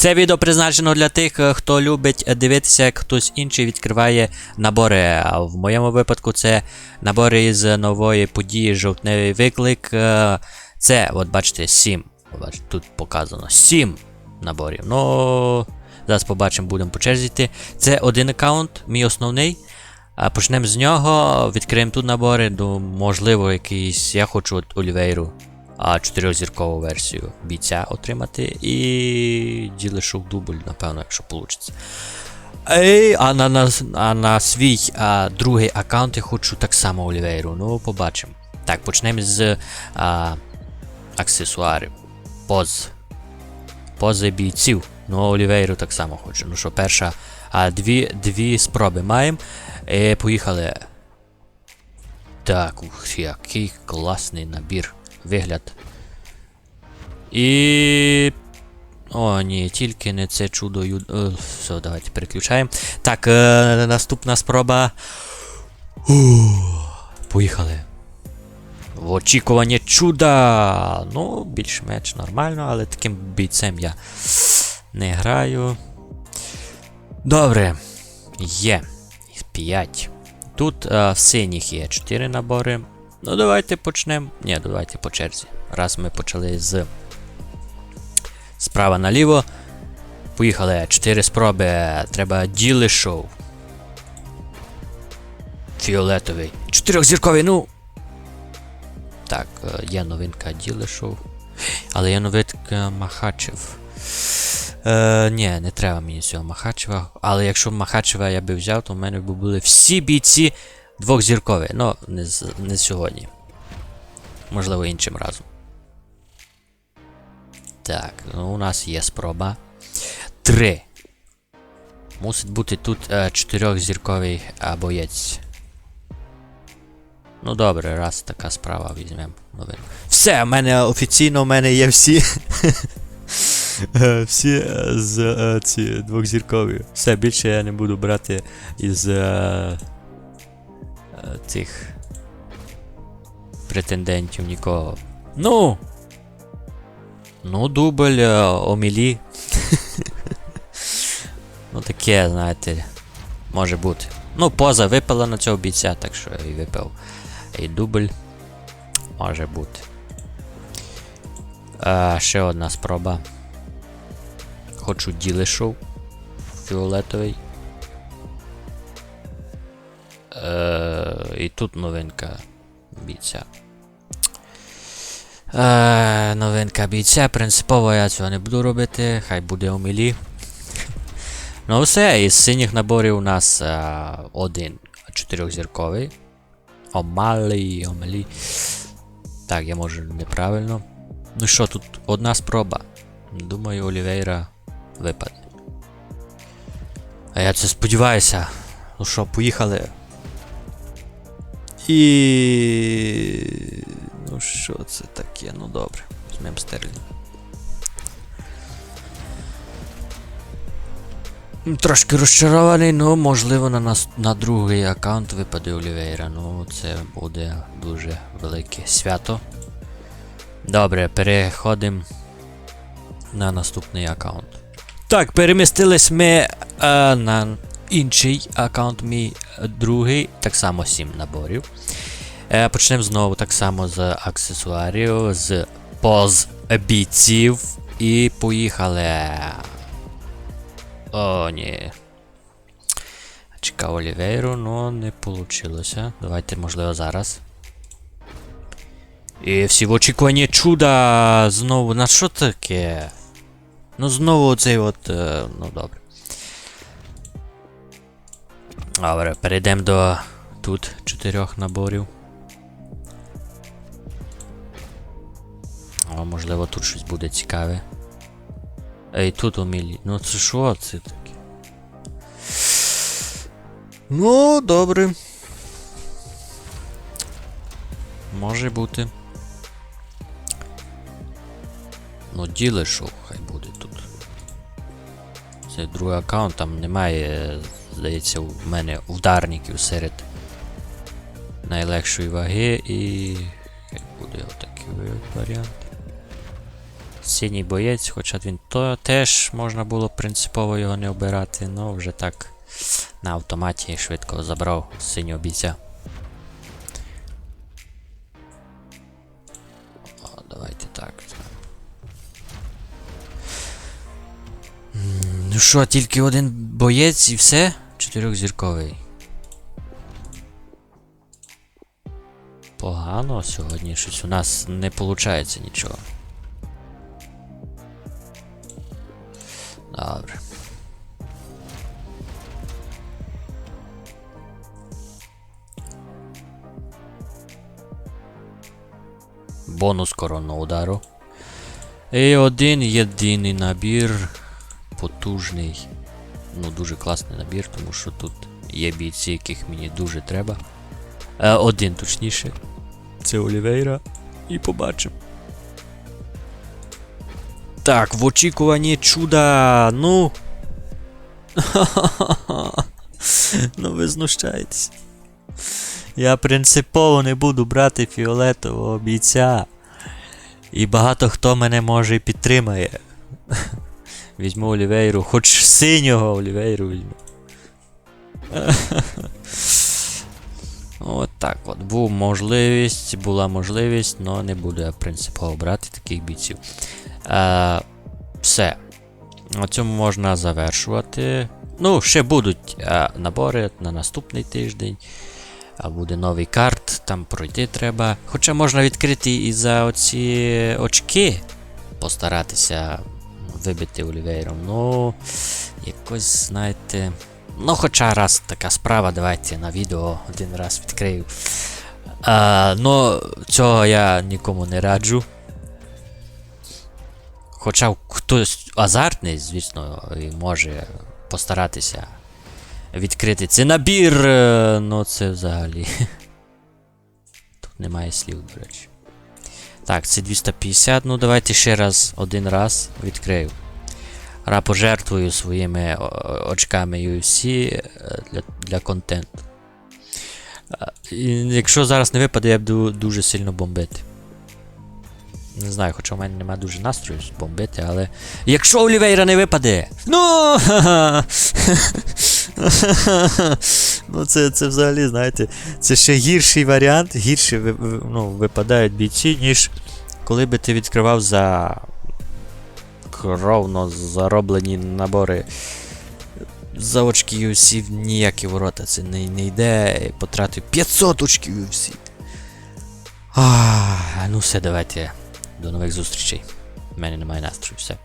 Це відео призначено для тих, е, хто любить е, дивитися, як хтось інший відкриває набори. А в моєму випадку це набори із нової події жовтневий виклик. Е, Це, от бачите, 7. Тут показано 7 наборів. Ну, зараз побачимо, будемо по черзі. Це один аккаунт, мій основний. А почнемо з нього, відкриємо тут набори, ну, можливо, якийсь. Я хочу от Олівейру, а чотирьохзіркову версію бійця отримати. І ділишу дубль, напевно, якщо вийде. Ей, а на, на, а на свій а, другий аккаунт я хочу так само Олівейру. Ну, побачимо. Так, почнемо з а, аксесуарів. Поз. Пози бійців. Ну, Олівейру так само хочу. Ну що, перша. А, дві, дві спроби маємо. Е, поїхали. Так, ух, який класний набір. Вигляд. І. О, ні, тільки не це чудо ю... Е, все, давайте переключаємо. Так, е, наступна спроба. Ух, поїхали. В очікування чуда. Ну, більш-менш нормально, але таким бійцем я не граю. Добре. Є. 5. Тут е, в синіх є 4 набори. Ну, давайте почнемо. Ні, давайте по черзі. Раз ми почали з справа наліво. Поїхали. 4 спроби. Треба діли шоу. Фіолетовий. Чотирьохзірковий, ну. Так, е, є новинка діли шоу. Але є новинка Махачев. Е, ні, не треба мені цього Махачева. Але якщо Махачева я би взяв, то в мене б були всі бійці двохзіркові. Ну, не, не сьогодні. Можливо, іншим разом. Так, ну у нас є спроба. Три. Мусить бути тут е, чотирьохзірковий е, боєць. Ну добре, раз така справа візьмемо. Все, в мене офіційно в мене є всі. Е, Всі з ці двохзіркові. Все, більше я не буду брати із цих претендентів нікого. Ну! Ну, дубль е, Омілі. ну таке, знаєте, може бути. Ну, поза випала на цього бійця, так що і випив. І дубль може бути. Е, ще одна спроба. Хочу ділишов. Фіолетовий. І тут новинка бійця. Е, новинка бійця. Принципово я цього не буду робити. Хай буде омілі. ну все, із синіх наборів у нас е, один чотирьохзірковий. Омалі, омалі. Так, я можу неправильно. Ну що, тут одна спроба. Думаю, Олівейра випаде. А я це сподіваюся. Ну що, поїхали. І. Ну що це таке? Ну добре. Візьмемо стерлінг. Трошки розчарований, ну можливо на нас на другий аккаунт випаде Олівейра. Ну це буде дуже велике свято. Добре, переходимо на наступний аккаунт. Так, перемістились ми е, на інший аккаунт, мій другий, так само 7 наборів. Е, почнемо знову так само з аксесуарів, з поз бійців. І поїхали. О, ні. Чекав Олівейру, ну не вийшло. Давайте, можливо, зараз. І всі в очікуванні чуда знову. На що таке? Ну знову оцей от. е, ну добре. Добре, перейдемо до тут чотирьох наборів. О, можливо, тут щось буде цікаве. Ей, тут умілі. Ну це що це таке? Ну, добре. Може бути. Ну, діле шоу хай буде тут. Це другий аккаунт, там немає, здається, у мене ударників серед найлегшої ваги і. Хай буде отакий варіант. Синій боєць, хоча він то теж можна було принципово його не обирати, ну вже так на автоматі швидко забрав синього бійця. О, давайте так. Ну що, тільки один боєць і все? Чотирьохзірковий. Погано сьогодні щось у нас не виходить нічого. Добре. Бонус коронного удару. І один єдиний набір. Потужний. Ну, дуже класний набір, тому що тут є бійці, яких мені дуже треба. Е, один точніше. Це Олівейра. І побачимо. Так, в очікуванні чуда. Ну. ну ви знущаєтесь. Я принципово не буду брати фіолетового бійця. І багато хто мене може і підтримає. Візьму Олівейру, хоч синього Олівейру візьму. От так от. Був можливість, була можливість, але не буду я принципово брати таких бійців. Е, все. На цьому можна завершувати. Ну, ще будуть е, набори на наступний тиждень. А буде новий карт, там пройти треба. Хоча можна відкрити і за оці очки постаратися вибити Олівейром. Ну, якось, знаєте. Ну, хоча раз така справа, давайте на відео один раз відкрию. А, ну, цього я нікому не раджу. Хоча хтось азартний, звісно, і може постаратися відкрити цей набір, е, ну це взагалі. Тут немає слів, до речі. Так, це 250. Ну, давайте ще раз, один раз відкрию. Ра пожертвую своїми очками UFC е, для, для контенту. Е, якщо зараз не випаде, я буду дуже сильно бомбити. Не знаю, хоча в мене немає дуже настрою бомбити, але. Якщо Олівейра не випаде! Ну! ну, це, це взагалі, знаєте, це ще гірший варіант, гірше ну, випадають бійці, ніж коли би ти відкривав за кровно зароблені набори. За очки UFC ніякі ворота це не, не йде. Потратив 500 очків UFC. А, ну все, давайте. До нових зустрічей. У мене немає настрою, все.